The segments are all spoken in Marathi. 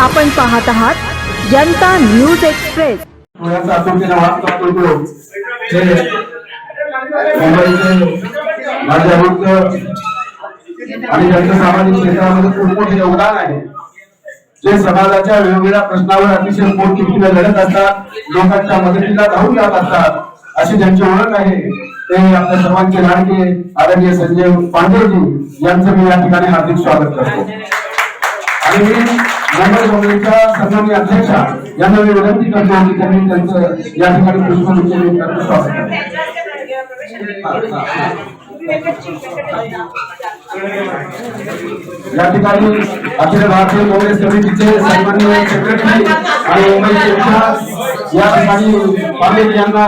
आपण पाहत आहात जनता न्यूज एक्सप्रेस. आणि त्यांचं सामाजिक क्षेत्रामध्ये खूप मोठे योगदान आहे. जे समाजाच्या वेगवेगळ्या प्रश्नावर अतिशय पोटतिडकीने लढत असतात लोकांच्या मदतीला धावून जात असतात अशी ज्यांची ओळख आहे ते आपल्या सर्वांचे लाडके आदरणीय संजय पांडेजी यांचं मी या ठिकाणी हार्दिक स्वागत करतो. आणि मी मुंबई काँग्रेसच्या अध्यक्षा यांना मी विनंती करतो की त्यांनी त्यांचं या ठिकाणी पुष्पगुच्छ देऊन स्वागत या ठिकाणी अखिल भारतीय काँग्रेस समितीचे सन्मान्य सेक्रेटरी आणि मुंबईचे विकास या ठिकाणी पाटील यांना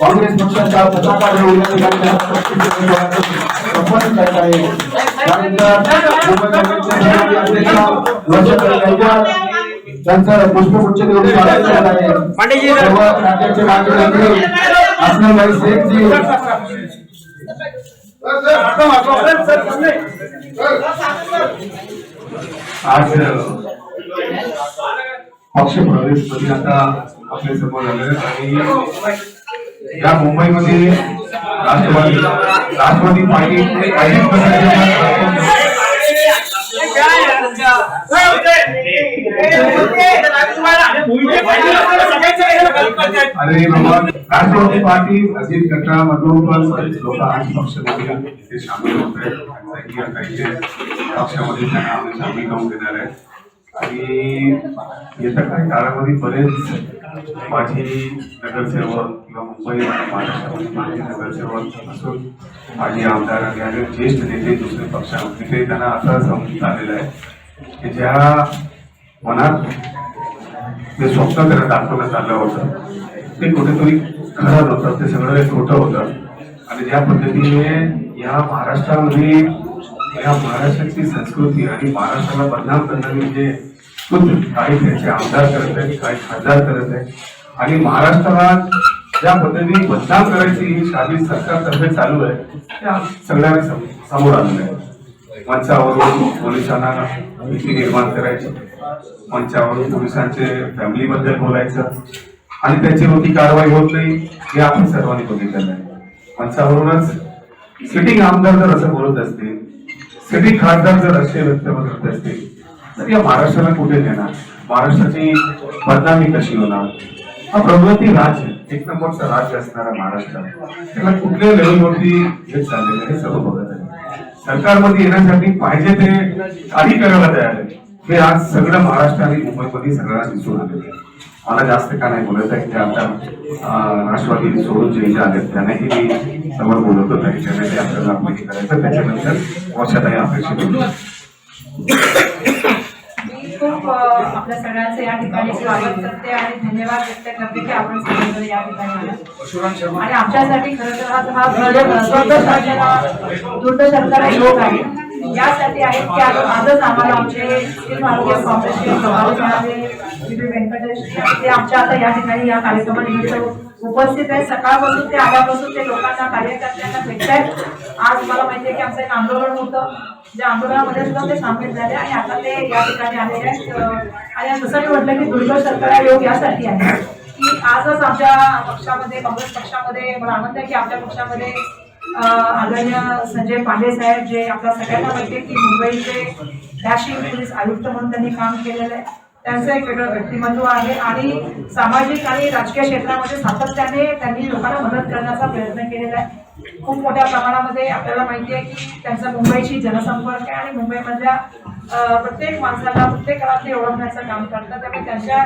काँग्रेस पक्षाचा पताका घेऊन या ठिकाणी संपन्न करत आहे. त्यानंतर त्यांचं पुष्पगुच्छ देऊन स्वागत आहे सर्व राज्याचे असलमभाई शेखजी आज पक्ष प्रवेशमध्ये आता आपल्यासमोर आले आणि या मुंबईमध्ये राष्ट्रवादी राष्ट्रवादी पार्टी अरे राष्ट्रवादी पार्टी अजित मधून पण बरेच लोक आज पक्षामध्ये इथे सामील होत आहेत. ते पक्षामध्ये त्यांना आम्ही सामील करून देणार आहे. आणि येत्या काही काळामध्ये बरेच माझी नगरसेवक किंवा मुंबई महाराष्ट्रामध्ये नगरसेवक असून माझी आमदार आणि अनेक ज्येष्ठ नेते दुसरे पक्षामध्ये ते त्यांना असं समजून आलेलं आहे की ज्या मनात ते स्वप्न त्यांना दाखवण्यात आलं होतं ते कुठेतरी खरं होतं ते सगळं खोटं होतं. आणि ज्या पद्धतीने या महाराष्ट्रामध्ये या महाराष्ट्राची संस्कृती आणि महाराष्ट्राला बदनाम करणारे जे काही त्याचे आमदार करत आहेत काही खासदार करत आहेत. आणि महाराष्ट्राला ज्या पद्धतीने बदनाम करायची ही साधी सरकारतर्फे चालू आहे त्या सगळ्यांना समोर आलेलं आहे मंचावरून पोलिसांना भीती निर्माण करायची. मंचावरून पोलिसांचे फॅमिलीबद्दल बोलायचं. आणि त्याच्यावरती कारवाई होत नाही हे आपण सर्वांनी बघितलेलं आहे. मंचावरूनच सिटिंग आमदार जर असं बोलत असतील सिटिंग खासदार जर असे व्यक्त करत असतील तर या महाराष्ट्राला कुठे नेणार? महाराष्ट्राची बदनामी कशी होणार? हा प्रगती राज्य एक नंबरचा राज्य असणारा महाराष्ट्र. त्याला कुठल्या लेवलवरती हे चाललेलं आहे हे सर्व बघत आहे. सरकारमध्ये येण्यासाठी पाहिजे ते काही करायला तयार आहे. हे आज सगळं महाराष्ट्र आणि मुंबईमध्ये सगळ्यांना दिसून आलेलं आहे. मला जास्त का नाही बोलत आहे. ते आता राष्ट्रवादी सोडून जे जे आले त्यांनाही मी समोर बोलत होतो. त्यांना ते आपल्याला माहिती करायचं. त्याच्यानंतर वर्षात अपेक्षित खूप आपल्या सगळ्यांचं या ठिकाणी स्वागत करते आणि धन्यवाद व्यक्त करते की आपण सगळेजण या ठिकाणी. आणि आमच्यासाठी खरं तर हा दुर्दशा योग आहे. यासाठी आहेत की आज आजच आम्हाला आमचे अखिल भारतीय काँग्रेसचे विजय व्यंकटेश ते आमच्या आता या ठिकाणी या कार्यक्रमानिमित्त उपस्थित आहे सकाळपासून ते आल्यापासून ते लोकांना कार्यकर्त्यांना आहेत. आज मला माहिती आहे की आमचं एक आंदोलन होतं. ज्या आंदोलनामध्ये सुद्धा ते सामील झाले आणि आता ते या ठिकाणी आलेले आहेत. आणि जसं मी म्हटलं की दुर्ग सरकार योग यासाठी आहे. की आजच आमच्या पक्षामध्ये काँग्रेस पक्षामध्ये मला आनंद आहे की आमच्या पक्षामध्ये आदरणीय संजय पांडे साहेब जे आपल्या सगळ्यांना माहिती आहे की मुंबईचे डॅशिंग पोलीस आयुक्त म्हणून त्यांनी काम केलेलं आहे. त्यांचं एक वेगळं व्यक्तिमत्व आहे आणि सामाजिक आणि राजकीय क्षेत्रामध्ये सातत्याने त्यांनी लोकांना मदत करण्याचा प्रयत्न केलेला आहे. खूप मोठ्या प्रमाणामध्ये आपल्याला माहिती आहे की त्यांचा मुंबईची जनसंपर्क आहे आणि मुंबईमधल्या प्रत्येक माणसाला प्रत्येकाला ते ओळखण्याचं काम करतात. त्यामुळे त्यांच्या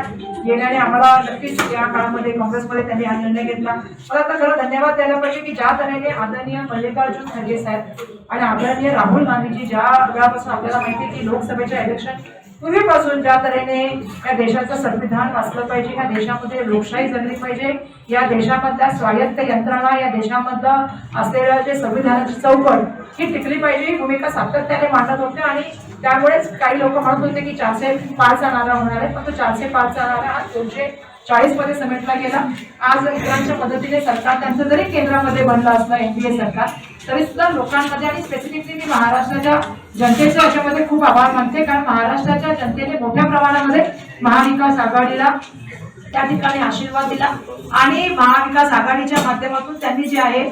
येण्याने आम्हाला नक्कीच या काळामध्ये काँग्रेसमध्ये त्यांनी हा निर्णय घेतला. मला आता खरं धन्यवाद द्यायला पाहिजे की ज्या तऱ्हेने आदरणीय मल्लिकार्जुन खरगे साहेब आणि आदरणीय राहुल गांधीजी ज्या वेळापासून आपल्याला माहिती आहे की लोकसभेच्या इलेक्शन पूर्वीपासून ज्या तऱ्हेने या देशाचं संविधान वाचलं पाहिजे या देशामध्ये लोकशाही जगली पाहिजे या देशामधल्या स्वायत्त यंत्रणा या देशामधलं असलेलं जे संविधानाची चौकट ही टिकली पाहिजे ही भूमिका सातत्याने मांडत होते आणि त्यामुळेच काही लोक म्हणत होते की चारशे पाच जाणारा होणार आहे पण तो चारशे पाच जाणारा हा दोनशे चाळीसमध्ये समेटला गेला आज इतरांच्या मदतीने सरकार त्यांचं जरी केंद्रामध्ये बनलं असलं एनडीए सरकार तरी सुद्धा लोकांमध्ये आणि स्पेसिफिकली मी महाराष्ट्राच्या जनतेचं याच्यामध्ये खूप आभार मानते. कारण महाराष्ट्राच्या जनतेने मोठ्या प्रमाणामध्ये महाविकास आघाडीला त्या ठिकाणी आशीर्वाद दिला. आणि महाविकास आघाडीच्या माध्यमातून त्यांनी जे आहे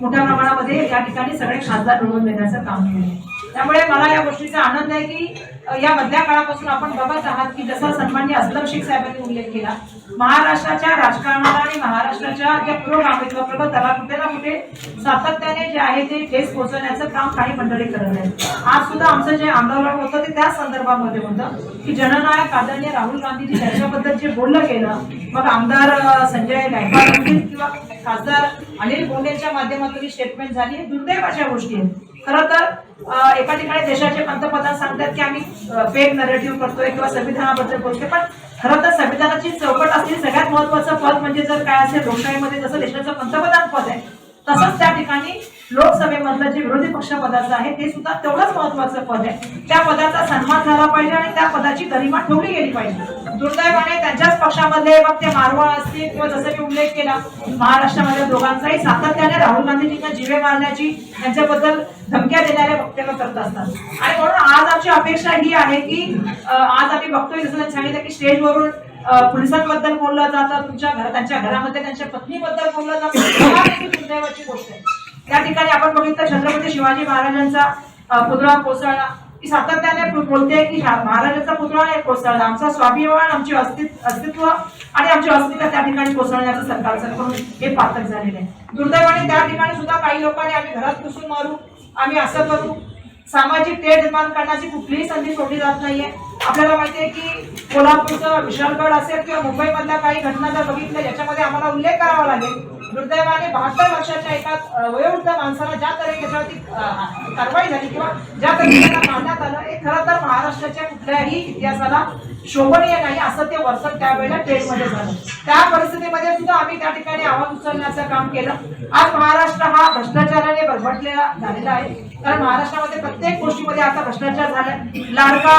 मोठ्या प्रमाणामध्ये या ठिकाणी सगळे खासदार निवडून देण्याचं काम केलं. त्यामुळे मला या गोष्टीचा आनंद आहे की या मधल्या काळापासून आपण बघत आहात की जसा सन्मान्य असलम शेख साहेबांनी उल्लेख केला महाराष्ट्राच्या राजकारणाला आणि महाराष्ट्राच्या ज्या पुरोगामित्व प्रगताला कुठे ना कुठे सातत्याने जे आहे ते ठेस पोहोचवण्याचं काम काही मंडळी करत आहेत. आज सुद्धा आमचं जे आंदोलन होतं ते त्याच संदर्भामध्ये होतं की जननायक आदरणीय राहुल गांधीजी त्यांच्याबद्दल जे बोललं गेलं मग आमदार संजय गायकवाड असतील किंवा खासदार अनिल बोंडेच्या माध्यमातून स्टेटमेंट झाली. हे दुर्दैवाच्या गोष्टी आहेत. खरं तर एका ठिकाणी देशाचे पंतप्रधान सांगतात की आम्ही फेक नरेटिव्ह करतोय किंवा संविधानाबद्दल बोलतोय. पण खरं तर संविधानाची चौकट असलेली सगळ्यात महत्वाचं पद म्हणजे जर काय असेल लोकशाहीमध्ये जसं देशाचं पंतप्रधान पद आहे तसंच त्या ठिकाणी लोकसभेमधलं जे विरोधी पक्ष पदाचं आहे ते सुद्धा तेवढंच महत्वाचं पद आहे. त्या पदाचा सन्मान झाला पाहिजे आणि त्या पदाची गरिमा ठेवली गेली पाहिजे. दुर्दैवाने त्यांच्याच पक्षामध्ये मग ते मारवाळ असतील किंवा जसं मी उल्लेख केला महाराष्ट्रामध्ये दोघांचाही सातत्याने राहुल गांधीजींना जीवे मारण्याची त्यांच्याबद्दल धमक्या देणारे वक्तव्य करत असतात. आणि म्हणून आज आमची अपेक्षा ही आहे की आज आम्ही बघतोय जसं सांगितलं की स्टेजवरून पोलिसांबद्दल बोललं जातं तुमच्या घर त्यांच्या घरामध्ये त्यांच्या पत्नीबद्दल बोललं जातं. दुर्दैवाची गोष्ट आहे. त्या ठिकाणी आपण बघितलं छत्रपती शिवाजी महाराजांचा पुतळा कोसळला. की सातत्याने बोलते की महाराजांचा पुतळा नाही कोसळला. आमचा स्वाभिमान आमचे अस्तित्व अस्तित्व आणि आमची अस्मिता त्या ठिकाणी कोसळण्याचं सरकारचं करून हे पातक झालेलं आहे. दुर्दैवाने त्या ठिकाणी सुद्धा काही लोकांनी आम्ही घरात घुसून मारू आम्ही असं करू. सामाजिक तेढ निर्माण करण्याची कुठलीही संधी सोडली जात नाहीये. आपल्याला माहितीये की कोल्हापूरचं विशालगड असेल किंवा मुंबईमधल्या काही घटना जर बघितल्या याच्यामध्ये आम्हाला उल्लेख करावा लागेल दुर्दैवाने बहात्तर वर्षाच्या एका वयोवृद्ध माणसाला ज्या तऱ्हे कारवाई झाली किंवा ज्या तऱ्हेने मारण्यात आलं हे खरं तर महाराष्ट्राच्या कुठल्याही इतिहासाला शोभनीय नाही असं ते वर्षन त्यावेळेला ट्रेनमध्ये झालं. त्या परिस्थितीमध्ये सुद्धा आम्ही त्या ठिकाणी आवाज उचलण्याचं काम केलं. आज महाराष्ट्र हा भ्रष्टाचाराने बरबटलेला झालेला आहे. कारण महाराष्ट्रामध्ये प्रत्येक गोष्टीमध्ये आता भ्रष्टाचार झालाय. लाडका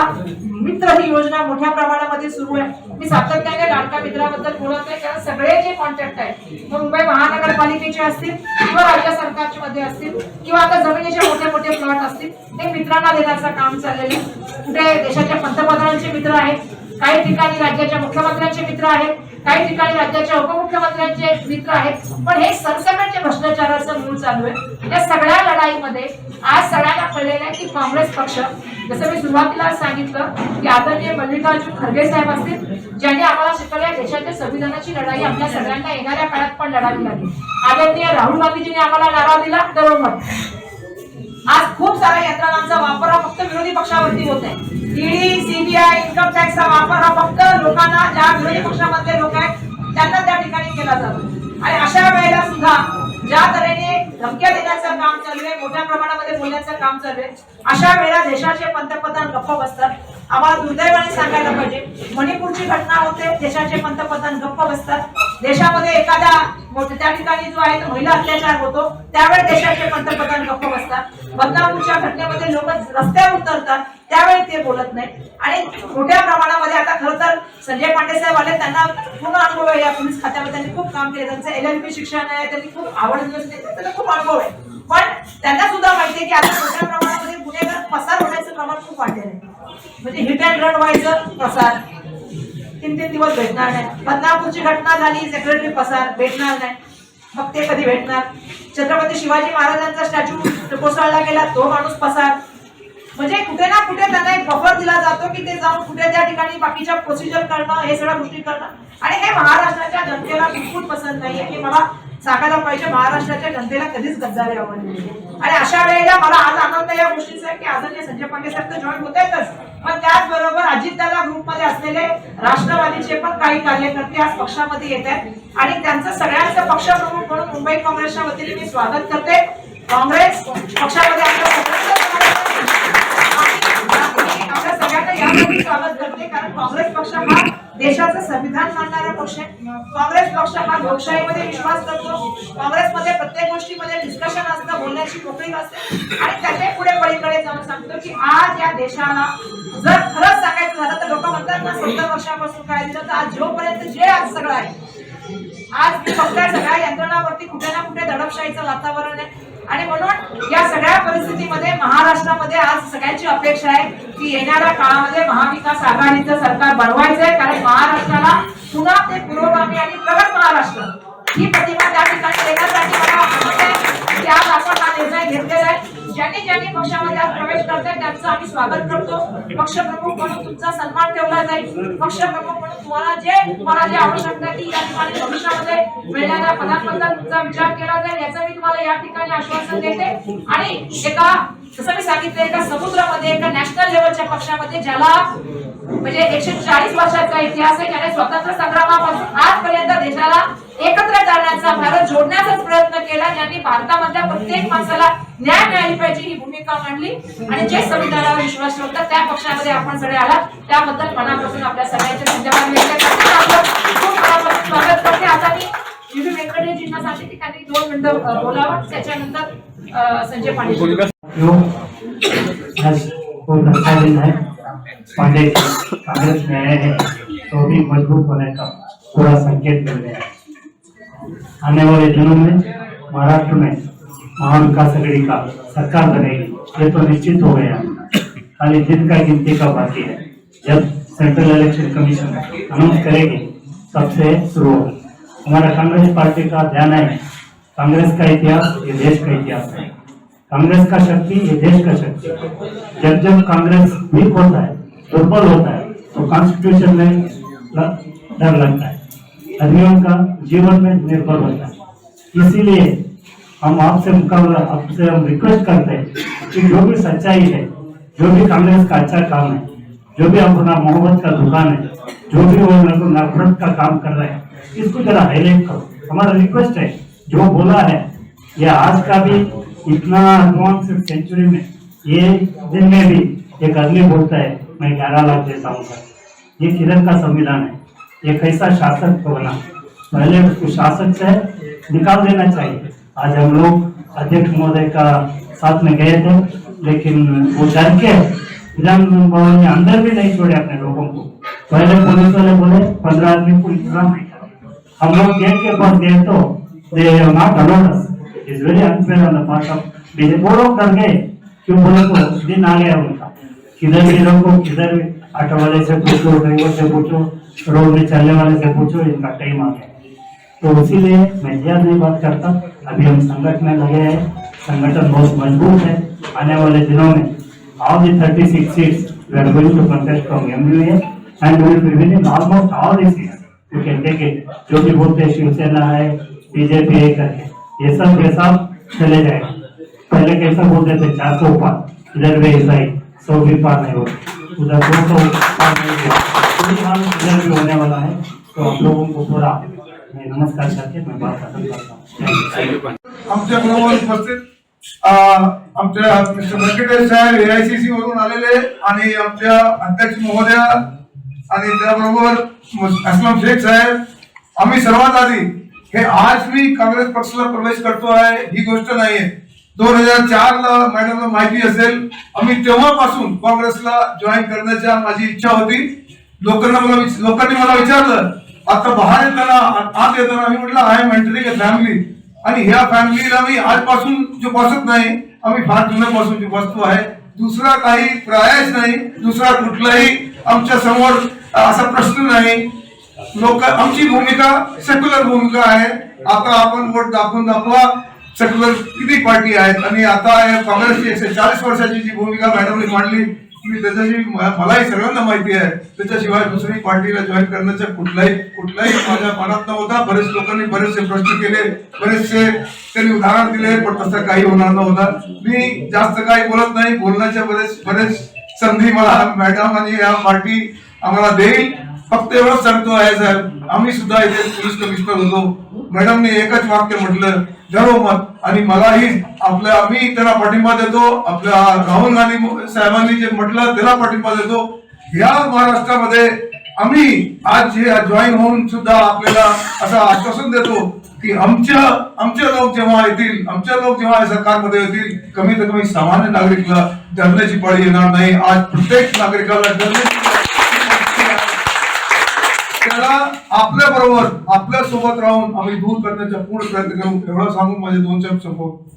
मित्र ही योजना मोठ्या प्रमाणामध्ये सुरू आहे. मी सातत्याने लाडका मित्राबद्दल बोलत आहे कारण सगळे जे कॉन्ट्रॅक्ट आहेत मुंबई महानगरपालिकेचे असतील किंवा राज्य सरकारचे मध्ये असतील किंवा आता जमिनीचे मोठे मोठे प्लॉट असतील ते मित्रांना देण्याचं काम चाललेलं आहे. कुठे देशाच्या पंतप्रधानांचे मित्र आहेत काही ठिकाणी राज्याच्या मुख्यमंत्र्यांचे मित्र आहेत काही ठिकाणी राज्याच्या मुख्यमंत्र्यांचे मित्र आहेत. पण हे सरसकटचे भ्रष्टाचाराचं मूळ चालू आहे. या सगळ्या लढाईमध्ये आज सगळ्यांना कळलेलं आहे की काँग्रेस पक्ष जसं मी सुरुवातीला सांगितलं की आदरणीय मल्लिकार्जुन खरगे साहेब असतील ज्यांनी आम्हाला शिकवल्या देशाच्या संविधानाची लढाई आपल्या सगळ्यांना येणाऱ्या काळात पण लढावी लागली. आदरणीय राहुल गांधीजींनी आम्हाला नारा दिला दरोमत आज खूप साऱ्या यंत्रणांचा वापर हा फक्त विरोधी पक्षावरती होत आहे. ईडी सीबीआय इन्कम टॅक्सचा वापर हा फक्त लोकांना ज्या विरोधी पक्षामध्ये लोक आहेत त्यांना त्या ठिकाणी केला जातो. आणि अशा वेळेला सुद्धा ज्या तऱ्हेने धमक्या देण्याचं काम चालू आहे मोठ्या प्रमाणामध्ये बोलण्याचं काम चालू आहे अशा वेळेला देशाचे पंतप्रधान गप्प बसतात. आम्हाला दुर्दैवाने सांगायला पाहिजे मणिपूरची घटना होते देशाचे पंतप्रधान गप्प बसतात. देशामध्ये एखाद्या त्या ठिकाणी जो आहे तो महिला अत्याचार होतो त्यावेळेस देशाचे पंतप्रधान गप्प बसतात. बदनापूरच्या घटनेमध्ये लोक रस्त्यावर उतरतात त्यावेळी ते बोलत नाही. आणि मोठ्या प्रमाणामध्ये आता खरं तर संजय पांडे साहेब आले त्यांना पूर्ण अनुभव आहे. या पोलीस खात्यामध्ये त्यांनी खूप काम केलं. त्यांचं एल एल पी शिक्षण आहे त्यांनी खूप आवड त्यांना खूप अनुभव आहे. पण त्यांना सुद्धा माहिती आहे की आता मोठ्या प्रमाणामध्ये गुन्हेगार पसार होण्याचं प्रमाण खूप वाढलेलं आहे. म्हणजे हिट अँड रन व्हायचं प्रसार तीन तीन दिवस भेटणार नाही. बदनापूरची घटना झाली सेक्रेटरी पसार. भेटणार नाही. मग ते कधी भेटणार? छत्रपती शिवाजी महाराजांचा स्टॅच्यू कोसळला गेला तो माणूस पसार. म्हणजे कुठे ना कुठे त्यांना एक बफर दिला जातो की ते जाऊन कुठे त्या ठिकाणी बाकीच्या प्रोसिजर करणं हे सगळ्या गोष्टी करणं. आणि हे महाराष्ट्राच्या जनतेला बिलकुल पसंत नाहीये. हे मला सांगायला पाहिजे महाराष्ट्राच्या जनतेला कधीच गद्दारी आवडली नाही. आणि अशा वेळेला मला आज आनंद या गोष्टीचा आहे की आदरणीय संजय पांडे साहेब तर जॉईन होत आहेतच पण त्याचबरोबर अजितदादा ग्रुपमध्ये असलेले राष्ट्रवादीचे पण काही कार्यकर्ते आज पक्षामध्ये येत आहेत. आणि त्यांचं सगळ्यांचं पक्षप्रमुख म्हणून मुंबई काँग्रेसच्या वतीने मी स्वागत करते. काँग्रेस पक्षामध्ये होते कारण काँग्रेस पक्ष हा देशाचं संविधान मानणारा पक्ष आहे. काँग्रेस पक्ष हा लोकशाहीमध्ये विश्वास करतो. काँग्रेसमध्ये प्रत्येक गोष्टीमध्ये डिस्कशन असतं बोलण्याची मोकळी असते. आणि त्याच्या पुढे पलीकडे जाऊन सांगतो की आज या देशाला जर खरंच सांगायचं झालं तर लोक म्हणतात ना सत्तर वर्षापासून काय दिलं तर आज जोपर्यंत जे आज सगळं आहे आज फक्त सगळ्या यंत्रणावरती कुठे ना कुठे दडपशाहीचं वातावरण आहे. आणि म्हणून या सगळ्या परिस्थितीमध्ये महाराष्ट्रामध्ये आज सगळ्यांची अपेक्षा आहे की येणाऱ्या काळामध्ये महाविकास आघाडीचं सरकार बनवायचं आहे कारण महाराष्ट्राला पुन्हा ते पुरोगामी आणि प्रगत महाराष्ट्र ही प्रतिभा त्या ठिकाणी देण्यासाठी मला की आज आपण हा निर्णय घेतलेला आहे. ज्यांनी ज्यांनी पक्षामध्ये आज प्रवेश करतात त्यांचं आम्ही स्वागत करतो. पक्षप्रमुख म्हणून तुमचा सन्मान ठेवला जाईल. पक्षप्रमुख म्हणून तुम्हाला जे तुम्हाला जे आवश्यकता आहे ती या ठिकाणी भविष्यामध्ये मिळणाऱ्या पदांबद्दल तुमचा विचार केला जाईल याचं मी तुम्हाला या ठिकाणी आश्वासन देते. आणि एका जसं मी सांगितलं एका समुद्रामध्ये एका नॅशनल लेवलच्या पक्षामध्ये ज्याला म्हणजे एकशे चाळीस वर्षाचा इतिहास आहे त्याने स्वतंत्र संग्रामापासून आजपर्यंत देशाला एकत्र करण्याचा भारत जोडण्याचाच प्रयत्न केला. ज्यांनी भारतामधल्या प्रत्येक माणसाला न्याय मिळाली पाहिजे ही भूमिका मांडली. आणि जे संविधानावर विश्वास ठेवतात त्या पक्षामध्ये आपण सगळे आलात. त्याबद्दल मनापासून आपल्या सगळ्यांचे धन्यवाद व्यक्त करते. स्वागत करते. आता मी युवी व्यंकटेशजींना सांगते की त्यांनी दोन मिनिटं बोलावं. त्याच्यानंतर संजय पाटील. जो आज दिन है पांडे जी कांग्रेस में आए हैं तो भी मजबूत होने का पूरा संकेत मिल गया है। आने वाले दिनों में महाराष्ट्र में महाविकास अघाड़ी का सरकार बनेगी, ये तो निश्चित हो गया। खाली दिन का गिनती का बाकी है। जब सेंट्रल इलेक्शन कमीशन अनाउंस करेगी, तब से शुरू होगा। हमारा कांग्रेस पार्टी का ध्यान है, कांग्रेस का इतिहास, ये देश का इतिहास है। कांग्रेस का शक्ति, ये देश का शक्ति जब जब कांग्रेस वीक होता है, दुर्बल होता है तो कॉन्स्टिट्यूशन में डर लगता है। आदमियों का जीवन में निर्भर होता है। इसीलिए हम आपसे मुकाबला, आपसे हम रिक्वेस्ट करते हैं कि जो भी सच्चाई है, जो भी कांग्रेस का अच्छा काम है, जो भी अपना मोहब्बत का दुकान है, जो भी वो नफ- नफरत का काम कर रहे हैं, इसको जरा हाईलाइट करो। हमारा रिक्वेस्ट है, जो बोला है, ये आज का भी इतना एडवांस सेंचुरी में, ये दिन में भी एक आदमी बोलता है, मैं ग्यारह लाख देता हूँ ये किधर का संविधान है। ये कैसा शासक को बना पहले उसको शासक से निकाल देना चाहिए। आज हम लोग अध्यक्ष महोदय का साथ में गए थे, लेकिन वो डर के विधान भवन में अंदर भी नहीं छोड़े अपने लोगों को। पहले पुलिस वाले बोले, पंद्रह आदमी को करा हम लोग गेट के पास गए तो they not allowed is very unfair on the part of वो लोग डर गए। क्यों बोले तो दिन आ गया उनका। किधर भी लोगों किधर भी ऑटो वाले से पूछो, ड्राइवर से पूछो रोड में चलने वाले से पूछो, इनका टाइम आ गया। तो इसीलिए मैं ज़्यादा नहीं बात करता। अभी हम संगठन में लगे हैं। संगठन बहुत मज़बूत है। आने वाले दिनों में all the 36 seats we are going to contest from MUA and we will be winning almost all the seats. You can take it. जो भी बोलते शिवसेना है बीजेपी है करके। ये सब सब चले जाएगा। पहले कैसा बोलते थे, चार सौ पार। इधर ऐसा ही। सौ भी पार नहीं होते उधर दो सौ पार नहीं हुआ इस होने वाला है तो आप लोगों को पूरा नमस्कार करके मैं बात खत्म करता हूँ Thank आमच्या बरोबर उपस्थित अं, आमच्या मिस्टर व्यंकटेश साहेब एआयसीसी वरून आलेले आणि आमच्या अध्यक्ष महोदया आणि त्याबरोबर मुस- असलम शेख साहेब आम्ही सर्वात आधी हे आज मी काँग्रेस पक्षाला प्रवेश करतो आहे. ही गोष्ट नाहीये दोन हजार चार ला मॅडमला माहिती असेल आम्ही तेव्हापासून काँग्रेसला जॉईन करण्याची माझी इच्छा होती. लोकांना मला लोकांनी मला विचारलं आता बाहेर येताना आत येताना मी म्हटलं I am entering a family आणि ह्या फॅमिलीला मी आजपासून जोपासत नाही. आम्ही फार जुन्यापासून जोपासतो आहे. दुसरा काही प्रायच नाही. दुसरा कुठलाही आमच्यासमोर असा प्रश्न नाही. लोक आमची भूमिका सेक्युलर भूमिका आहे. आता आपण वोट दाखवून दाखवा. सेक्युलर किती पार्टी आहेत? आणि आता काँग्रेसची एकशे चाळीस वर्षाची जी भूमिका मॅडमने मांडली मी त्याच्याशी मलाही सगळ्यांना माहिती आहे. त्याच्याशिवाय दुसरी पार्टीला जॉईन करण्याचा कुठलाही कुठलाही माझ्या मनात नव्हता. बरेच लोकांनी बरेचसे प्रश्न केले बरेचसे त्यांनी उदाहरण दिले पण तसं काही होणार नव्हता. मी जास्त काही बोलत नाही. बोलण्याच्या बरेच बरेच संधी मला मॅडम आणि या पार्टी आम्हाला देईल. फक्त एवढंच सांगतो आहे साहेब आम्ही सुद्धा इथे पोलीस कमिशनर होतो. मॅडमने एकच वाक्य म्हटलं धरो मत आणि मलाही आपल्या आम्ही त्याला पाठिंबा देतो. आपल्या राहुल गांधी साहेबांनी जे म्हटलं त्याला पाठिंबा देतो. या महाराष्ट्रामध्ये आम्ही आज हे जॉईन होऊन सुद्धा आपल्याला असं आश्वासन देतो की आमच्या आमचे लोक जेव्हा येतील आमचे लोक जेव्हा या सरकारमध्ये येतील कमीत कमी सामान्य नागरिकला डरण्याची पाळी येणार नाही. आज प्रत्येक नागरिकाला डरण्याची त्याला आपल्या बरोबर आपल्यासोबत राहून आम्ही दूर करण्याचा पूर्ण प्रयत्न करू एवढं सांगून माझे दोन शब्द संपवतो.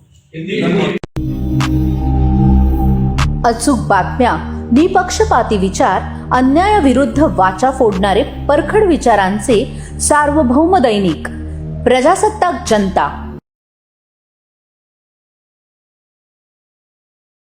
अचूक बातम्या निपक्षपाती विचार अन्यायाविरुद्ध वाचा फोडणारे परखड विचारांचे सार्वभौम दैनिक प्रजासत्ताक जनता.